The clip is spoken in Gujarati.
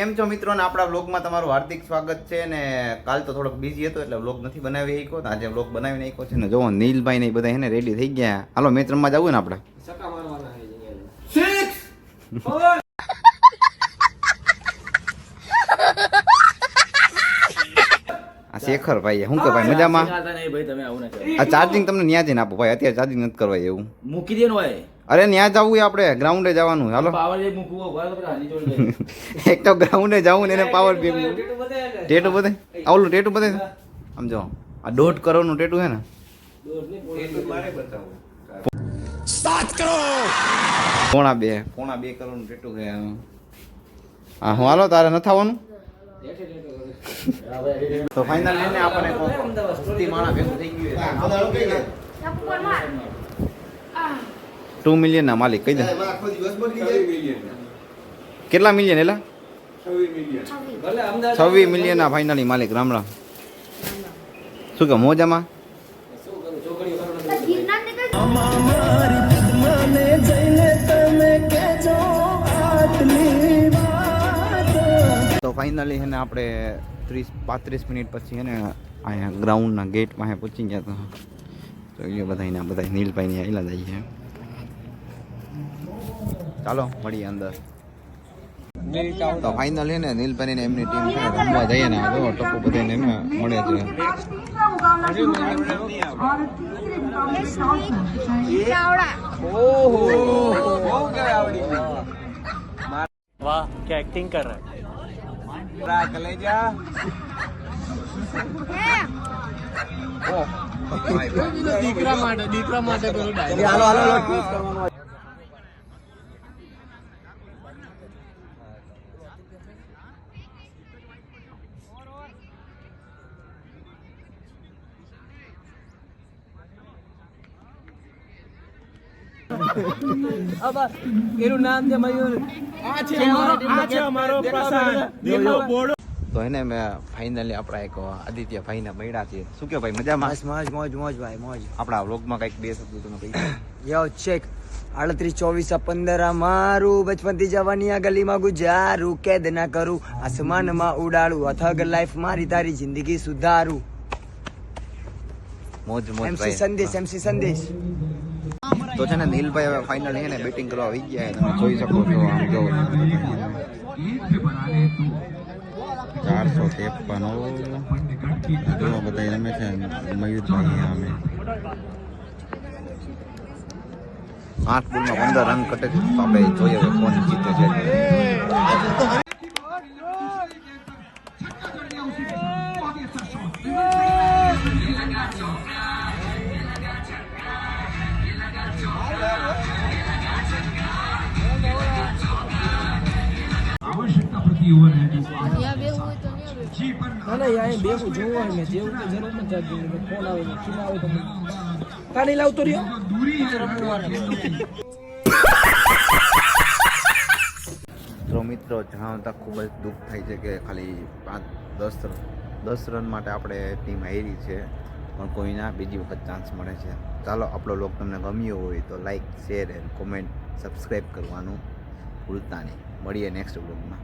કેમ છો મિત્રો? ને આપણા વ્લોગમાં તમારું હાર્દિક સ્વાગત છે. ને કાલ તો થોડોક બિઝી હતો એટલે વ્લોગ નથી બનાવી શક્યો. તો આજે વ્લોગ બનાવી નાખ્યો છે. ને જો નીલભાઈ ને એ બધા એને રેડી થઈ ગયા. હાલો મેચ રમવા જવું ને આપણે સકા મારવાના છે અહીંયા. આ શેખર ભાઈ શું કે ભાઈ મજામાં? શીખાતા નહીં ભાઈ તમે આવું ના કરો. આ ચાર્જિંગ તમને ન્યા જઈને આપો ભાઈ અત્યારે ચાર્જિંગ નથી કરવા એવું. મૂકી દે ભાઈ અરે ન્યા જવું છે આપણે ગ્રાઉન્ડે જવાનું હાલો. એક તો ગ્રાઉન્ડે જવું ને એને પાવર બી ટેટુ બધે આવલું ટેટુ બધે? આમ જો આ દોઢ કરોડનું ટેટુ છે ને. સાત કરોડ પોણું. પોણા બે. પોણા બે કરોડનું ટેટુ છે હા હું હાલો તારે નથી આવવાનું? તો ફાઇનલ લઈને આપણે કોક માણા ભેગું થઈ ગયું ટુ મિલિયન ના માલિક, કહી દે. કેટલા મિલિયન એલા? છવ્વીસ મિલિયન ના ફાઇનલી માલિક, રામ રામ. શું કે મોજામાં? ફાઇનલી છે ને આપણે ત્રીસ પાંત્રીસ મિનિટ પછી છે ને અહીંયા ગ્રાઉન્ડના ગેટ પાસે પહોંચી ગયા તો. જોઈએ બધા એના બધા નીલભાઈની આવેલા જઈએ ચાલો મળીએ અંદર. તો ફાઇનલી છે ને નીલભાઈ ને એમની ટીમ છે રમવા જઈએ ને આ જો ટપ્પુ બધાને એમ મળે છે. Ra kaleja. દીકરા માટે દીકરા માટે પેલું ડાયરી હાલો હાલો है એનું નામ છે મયુર. આ છે આ છે અમારો પ્રસાદ. તો એને મેં ફાઇનલી આપણા એક આદિત્ય ભાઈને મળ્યા છે. શું કે ભાઈ મજામાં? બસ મોજ મોજ મોજ ભાઈ મોજ. આપણા વ્લોગમાં કંઈક બે શબ્દો તમે કહી યો ચેક આડત્રીસ ચોવીસ પંદર મારું. બચપનથી જવાની આ ગલીમાં ગુજારું. કેદ ના કરું. આસમાનમાં ઉડાડું. અથગ લાઈફ મારી તારી જિંદગી સુધારું. મોજ મોજ એમસી સંદેશ એમસી સંદેશ. તો છે ને નીલભાઈ હવે ફાઇનલ છે ને બેટિંગ કરવા આવી ગયા. તમે જોઈ શકો છો આમ જો. ચારસો ત્રેપન બધા રમે છે મયુરભાઈ અમે આઠ બોલમાં પંદર રન કટે તો આપણે જોઈએ કોણ જીતે છે. ના ના અહીંયા બેવું જોવું મેં જેવું કે જરૂર ન ની. ફોન આવે ને ફોન આવે તો મને- કાઢી લાવતો રહ્યો? તો મિત્રો જણાવતા ખૂબ જ દુઃખ થાય છે કે ખાલી પાંચ દસ રન દસ રન માટે આપણે ટીમ હારી છે પણ કોઈના બીજી વખત ચાન્સ મળે છે. ચાલો આપણો લોક તમને ગમ્યો હોય તો like share and comment subscribe કરવાનું ભૂલતા નહીં. મળીએ નેક્સ્ટ બ્લોગમાં